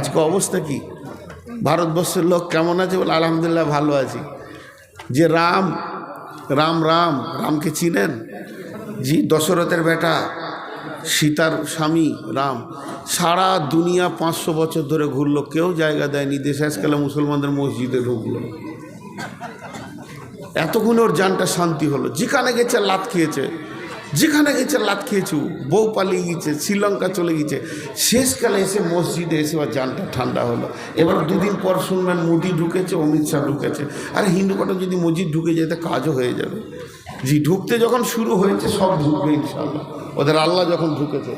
আজকে অবস্থা কি? ভারতবর্ষের লোক কেমন আছে বলে আলহামদুলিল্লাহ ভালো আছি। যে রাম রাম রাম, রামকে চিনেন? জি, দশরথের বেটা, সীতার স্বামী, রাম। সারা দুনিয়া পাঁচশো বছর ধরে ঘুরলো, কেউ জায়গা দেয়নি। দেশে আজকালে মুসলমানদের মসজিদে ঢুকলো। এতক্ষণ ওর যানটা শান্তি হলো। যেখানে গেছে লাত খেয়েছে। যেখানে গেছে লাত খেয়েছে, বউ পালিয়ে গেছে, শ্রীলঙ্কা চলে গেছে, শেষকালে এসে মসজিদে এসে ওর জানটা ঠান্ডা হলো। এবার দুদিন পর শুনবেন মোদি ঢুকেছে, অমিত শাহ ঢুকেছে। আর হিন্দু কটা যদি মসজিদ ঢুকে যেতে কাজও হয়ে যাবে। জি, ঢুকতে যখন শুরু হয়েছে, সব ঢুকবে ইনশাল্লাহ ওদের আল্লাহ যখন ঢুকেছে।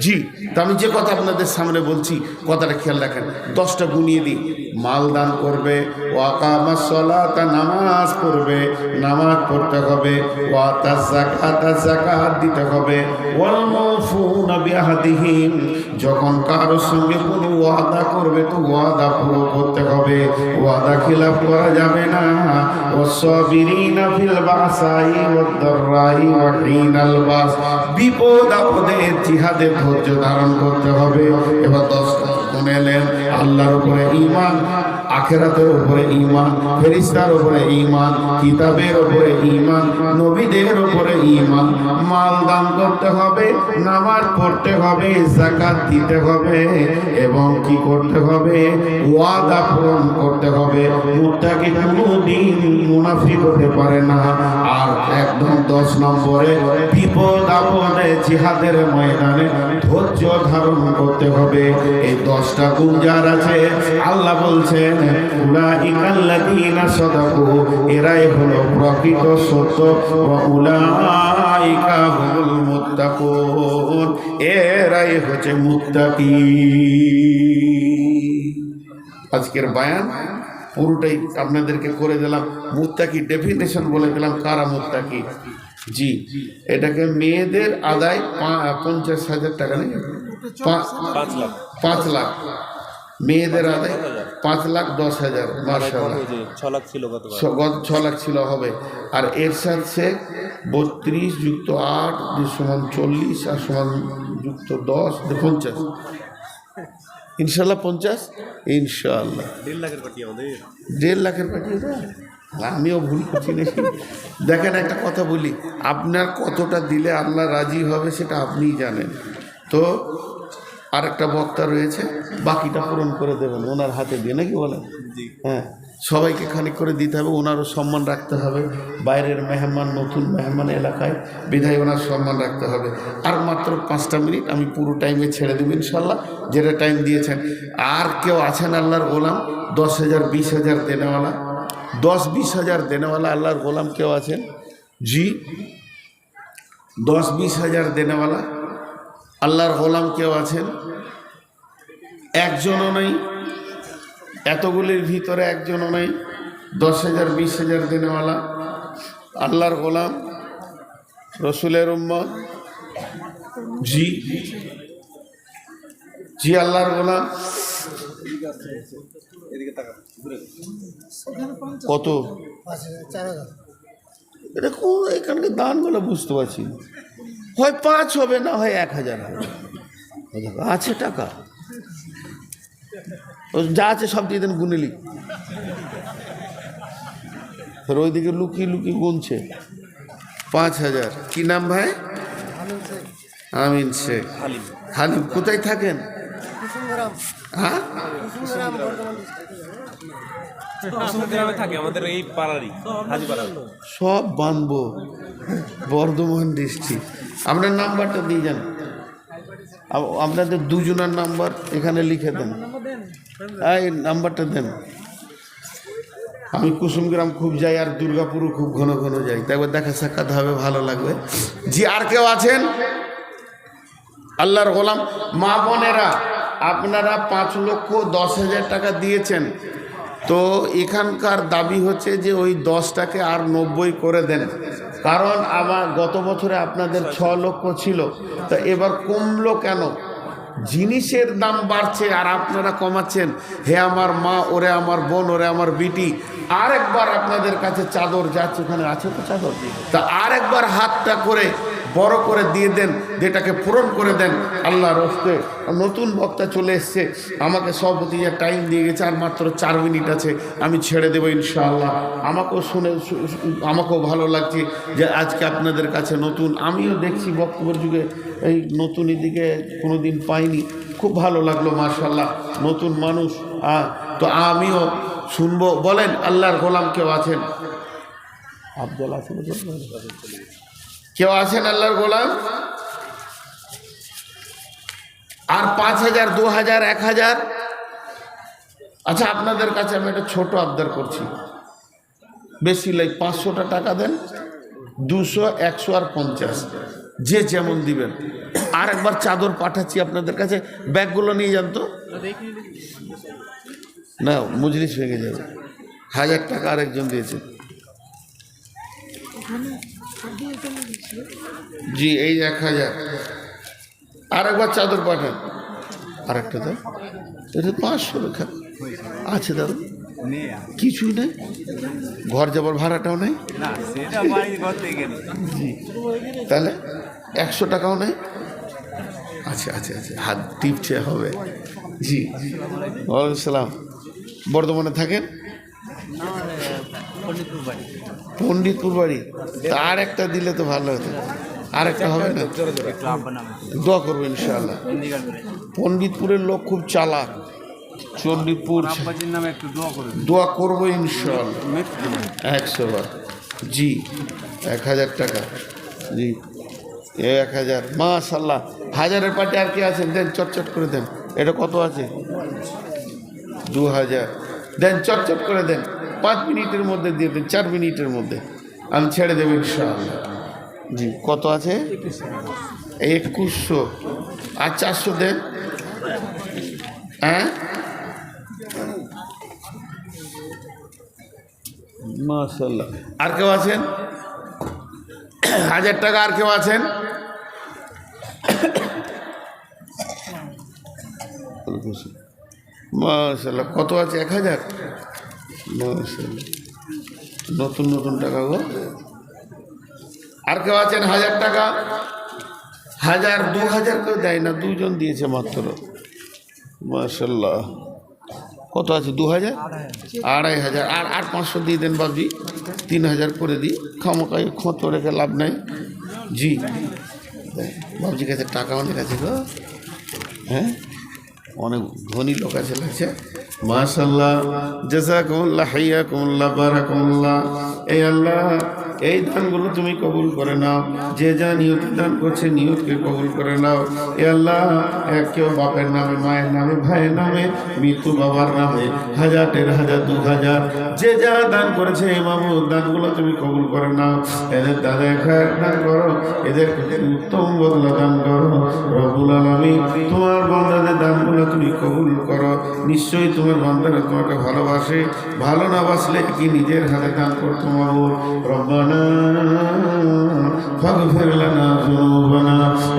জি, তা আমি যে কথা আপনাদের সামনে বলছি, কথাটা খেয়াল রাখেন। দশটা গুনিয়ে দিই। মাল দান করবে, ওয়াকামা সলাতা, নামাজ পড়বে, নামাজ পড়তে হবে, ওয়াতা জাকাতা দিতে হবে। যখন কারোর সঙ্গে কোনো ওয়াদা করবে, তো ওয়াদা পুরো করতে হবে। ওয়াদা খিলাফ করা যাবে না। বিপদ আপদে জিহাদে ধৈর্য ধারণ করতে হবে। এবার দশ শুনেলেন আল্লাহর উপরে ঈমান আখেরাতের উপরে ঈমান ফেরেশতার উপরে ঈমান, কিতাবের উপরে ঈমান, নবীদের উপরে ঈমান। মাল দান করতে হবে, নামাজ পড়তে হবে, যাকাত দিতে হবে এবং কি করতে হবে? ওয়াদা পূরণ করতে হবে। মুত্তাকি কোনোদিন মুনাফিক হতে পারে না। আর একদম দশ নম্বরে বিপদ আপদে জিহাদের ময়দানে ধৈর্য ধারণ করতে হবে। এই দশটা গুণ যার আছে, আল্লাহ বলছেন উলাইকাল্লাযীনা সাদাকু এরাই হলো প্রকৃত সত্য ওয়া উলাইকা হুমুল মুত্তাকুন এরাই হচ্ছে মুত্তাকি। আজকের বায়ান পুরোটাই আপনাদেরকে করে দিলাম। মুত্তাকি ডেফিনেশন বলে দিলাম কারা মুত্তাকি? জি এটাকে মেয়েদের আদায় পঞ্চাশ হাজার টাকা নেই? পা- পাঁচ লাখ। পাঁচ লাখ। মেয়েদের আদায় পাঁচ লাখ দশ হাজার যে ছ লাখ ছিল ছ- লাখ ছিল হবে। আর এরশাদ শেখ বত্রিশ যুক্ত আট সমান চল্লিশ আর সমান যুক্ত দশ পঞ্চাশ। ইনশাল্লাহ পঞ্চাশ? ইনশাল্লাহ দেড় লাখের পার্টি আমাদের। দেড় লাখের পাঠিয়ে দেয় আমিও ভুল করছি নাকি? দেখেন একটা কথা বলি। আপনার কতটা দিলে আল্লাহ রাজি হবে সেটা আপনিই জানেন। তো আর একটা বক্তা রয়েছে বাকিটা পূরণ করে দেবেন ওনার হাতে দিয়ে নাকি বলেন? হ্যাঁ সবাইকে খানিক করে দিতে হবে ওনারও সম্মান রাখতে হবে বাইরের মেহমান নতুন মেহমান এলাকায় বিধায় ওনার সম্মান রাখতে হবে। আর মাত্র পাঁচটা মিনিট আমি পুরো টাইমে ছেড়ে দেবো ইনশাল্লাহ যেটা টাইম দিয়েছেন। আর কেউ আছেন আল্লাহর গোলাম দশ হাজার বিশ হাজার দেনেওয়ালা দশ বিশ হাজার দেনেওয়ালা আল্লাহর গোলাম কেউ আছেন? জি দশ বিশ হাজার দেনেওয়ালা আল্লাহর গোলাম কেউ আছেন? একজনও নেই। এতগুলির ভিতরে একজনও নেই। দশ হাজার বিশ হাজার দিনেওয়ালা। আল্লাহর গোলাম, রসুলের উম্মত। জি। জি, আল্লাহর গোলাম। টাকা কত? এটা কোন এখানকার দানগুলো বুঝতে পারছি হয় পাঁচ হবে না, হয় এক হাজার হবে। আছে টাকা। ও যা আছে সব দিয়ে দেন গুনে লিখ। ওইদিকে লুকিয়ে লুকিয়ে গুনছে। পাঁচ হাজার। কি নাম ভাই? আমিন শেখ। হালিম। কোথায় থাকেন? হ্যাঁ? সব বানবো। বর্ধমান ডিস্ট্রিক্ট। আপনার নাম্বারটা দিয়ে যান। আপনাদের দুজনের নাম্বার এখানে লিখে দেন। এই নাম্বারটা দেন। আমি কুসুমগ্রাম খুব যাই আর দুর্গাপুরও খুব ঘন ঘন যাই। একবার দেখা সাক্ষাৎ হবে, ভালো লাগবে। জি, আর কেউ আছেন? আল্লাহর গোলাম। মা বোনেরা, আপনারা পাঁচ লক্ষ দশ হাজার টাকা দিয়েছেন। তো এখানকার দাবি হচ্ছে যে ওই দশটাকে আর নব্বই করে দেন। কারণ আমার গত বছরে আপনাদের ছ লক্ষ ছিল। তা এবার কমলো কেন? জিনিসের দাম বাড়ছে আর আপনারা কমাচ্ছেন। হে আমার মা, ওরে আমার বোন, ওরে আমার বিটি, আরেকবার আপনাদের কাছে চাদর যাচ্ছে। ওখানে আছে তো চাদর? তা আরেকবার হাতটা করে বড় করে দিয়ে দেন, যেটাকে পূরণ করে দেন, আল্লাহর হস্তে নতুন বক্তা চলে এসছে। আমাকে সভাপতি যে টাইম দিয়ে গেছে, আর মাত্র চার মিনিট আছে, আমি ছেড়ে দেবো ইনশাআল্লাহ। আমাকেও শুনে আমাকেও ভালো লাগছে যে আজকে আপনাদের কাছে নতুন। আমিও দেখছি বক্তব্যের যুগে এই নতুন এদিকে কোনো দিন পাইনি। খুব ভালো লাগল মার্শাল্লাহ নতুন মানুষ তো আমিও শুনব। বলেন, আল্লাহর গোলাম কেউ আছেন? আফজল আছেন কেউ আছেন আল্লাহর গোলাম? আর পাঁচ হাজার, দু হাজার, এক হাজার? আচ্ছা আপনাদের কাছে আমি একটা ছোট আবদার করছি। বেশি লাই পাঁচশোটা টাকা দেন, দুশো, একশো আর পঞ্চাশ। যে যেমন দিবেন। আর একবার চাদর পাঠাচ্ছি আপনাদের কাছে, ব্যাগগুলো নিয়ে যান তো। না, মজলিস ভেঙে যাবে। হাজার টাকা আরেকজন দিয়েছে। জি এই এক হাজার আর একবার চাদর পাঠান। আর একটা দাও। এটা পাঁচশো লেখা। আছে দাদা। কিছুই নেই। ঘর যাবার ভাড়াটাও নেই। না সেটা বাড়ির ঘর থেকে জি। তাহলে একশো টাকাও নেই। আচ্ছা আচ্ছা আচ্ছা। হাত টিপছে হবে। জি। ওয়ালাইকুম সালাম। বর্ধমানে থাকেন? পণ্ডিতপুর বাড়ি আর একটা দিলে তো ভালো হতো। আর একটা হবে না? দোয়া করব ইনশাআল্লাহ। পণ্ডিতপুরের লোক খুব চালাক। চণ্ডীপুর আব্বাজির নামে একটু দোয়া করব। ইনশাআল্লাহ। একশো বার। জি এক হাজার টাকা। জি এক হাজার। মাশাল্লাহ হাজারের পাটে আর কি আছেন? দেন চটচট করে দেন। এটা কত আছে? দু হাজার। দেন চটচট করে দেন। পাঁচ মিনিটের মধ্যে দিয়ে দেন চার মিনিটের মধ্যে। আমি ছেড়ে দেবো ইনশাআল্লাহ। জি কত আছে? একুশশো। আর চারশো দেন। হ্যাঁ? মাশাল্লাহ আর কেউ আছেন? হাজার টাকা আর কেউ আছেন? মাশাল্লাহ কত আছে? এক হাজার? নতুন নতুন টাকা গো। আর কেউ আছেন? হাজার টাকা? হাজার, দু হাজার কেউ দেয় না, দুজন দিয়েছে মাত্র। মাশাল্লাহ কত আছে? দু হাজার? আড়াই হাজার। আর আর পাঁচশো দিয়ে দেন বাবজি তিন হাজার করে দিই। খামোকাই খোঁত রেখে লাভ নাই। জি। বাবজির কাছে টাকা অনেক আছে গো। হ্যাঁ? অনেক ধনী লোক আছে, লাগছে। মাশাল্লাহ জাজাকুমুল্লাহ হাইয়াকুমুল্লাহ, বারাকুমুল্লাহ। এই আল্লাহ, এই দানগুলো তুমি কবুল করে নাও। যে যা নিয়ত দান করছে, নিয়তকে কবুল করে নাও। এ আল্লাহ, এক কেউ বাপের নামে, মায়ের নামে, ভাইয়ের নামে, মৃত্যু বাবার নামে হাজার দেড় হাজার, দু হাজার, যে যা দান করেছে এই মামু দানগুলো তুমি কবুল করে নাও। এদের দাদা এক দান করো এদের উত্তম বদলা দান করো। রবুল আলমী তোমার বান্দাদের দানগুলো তুমি কবুল করো। নিশ্চয়ই তোমার বান্দারা তোমাকে ভালোবাসে। ভালো না বাসলে কি নিজের হাতে দান করতো মাবুল রব্বানা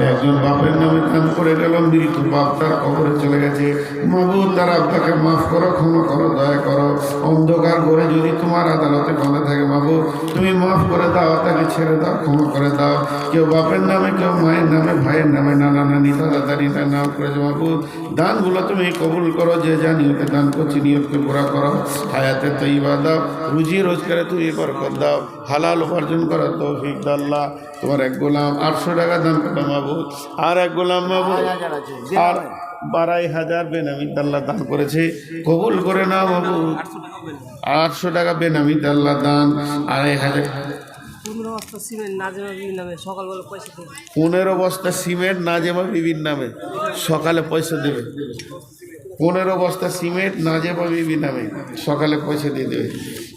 একজন বাপের নামে দান করে গেল মৃত্যু বাপ তার কবরে চলে গেছে। মাবুদ, তার আব্বাকে মাফ করো, ক্ষমা করো, দয়া করো। অন্ধকার করে যদি তোমার আদালতে বাঁধা থাকে মাবুদ, তুমি মাফ করে দাও, তাকে ছেড়ে দাও, ক্ষমা করে দাও। কেউ বাপের নামে, কেউ মায়ের নামে, ভাইয়ের নামে নানি দাদা দাদি তার নাম করেছে মাহবুদ দানগুলো তুমি কবুল করো যে যা নিয়তে দান করছি নিয়তকে পুরা করো। হায়াতে তৈবা দাও রুজি রোজগারে তুমি বরকত দাও। হালাল উপার্জন করার তৌফিক দাও আল্লাহ। তোমার এক গোলাম আটশো টাকা দান করো মাহবুদ আর এক গোলাম মাহবুদ আর বারাই হাজার বেনামি আল্লাহ দান করেছে। কবুল করে না মাহবুদ আটশো টাকা বেনামি আল্লাহ দান। আড়াই হাজার পনেরো বস্তা সিমেন্ট নাজমা বিবির নামে, সকালবেলা পয়সা দেবে। পনেরো বস্তা সিমেন্ট নাজেমা বিবির নামে, সকালে পয়সা দেবে। পনেরো বস্তা সিমেন্ট নাজেমা বিবির নামে, সকালে পয়সা দিয়ে দেবে।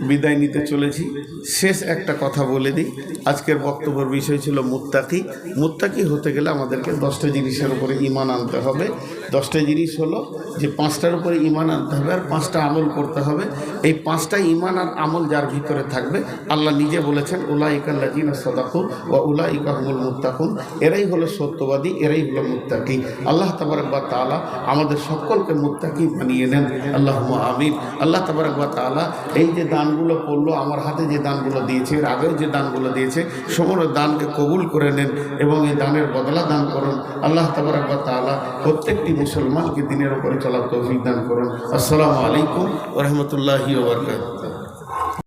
বিদায় নিতে চলেছি। শেষ একটা কথা বলে দিই। আজকের বক্তব্যের বিষয় ছিল মুত্তাকি। মুত্তাকি হতে গেলে আমাদেরকে দশটা জিনিসের উপরে ইমান আনতে হবে। দশটা জিনিস হলো যে পাঁচটার উপরে ইমান আনতে হবে আর পাঁচটা আমল করতে হবে। এই পাঁচটা ইমান আর আমল যার ভিতরে থাকবে, আল্লাহ নিজে বলেছেন উলা ইকাল্লাজিন সদাকুন ও উলা ইকাহুল মুত্তাকুন। এরাই হলো সত্যবাদী, এরাই হলো মুত্তাকি। আল্লাহ তাবারকবা তালা আমাদের সকলকে মুত্তাকি বানিয়ে নেন। আল্লাহ আমিন। আল্লাহ তাবারকবা তালা এই যে দানগুলো করল আমার হাতে যে দানগুলো দিয়েছে, এর আগেও যে দানগুলো দিয়েছে সমস্ত দানকে কবুল করে নেন এবং এই দানের বদলা দান করুন। আল্লাহ তাবারকবা তালা প্রত্যেকটি মুসলমানকে দিনের উপরে চলার তৌফিক দান করুন। আসসালামু আলাইকুম। রহমতুল্লাহি ওবরকাত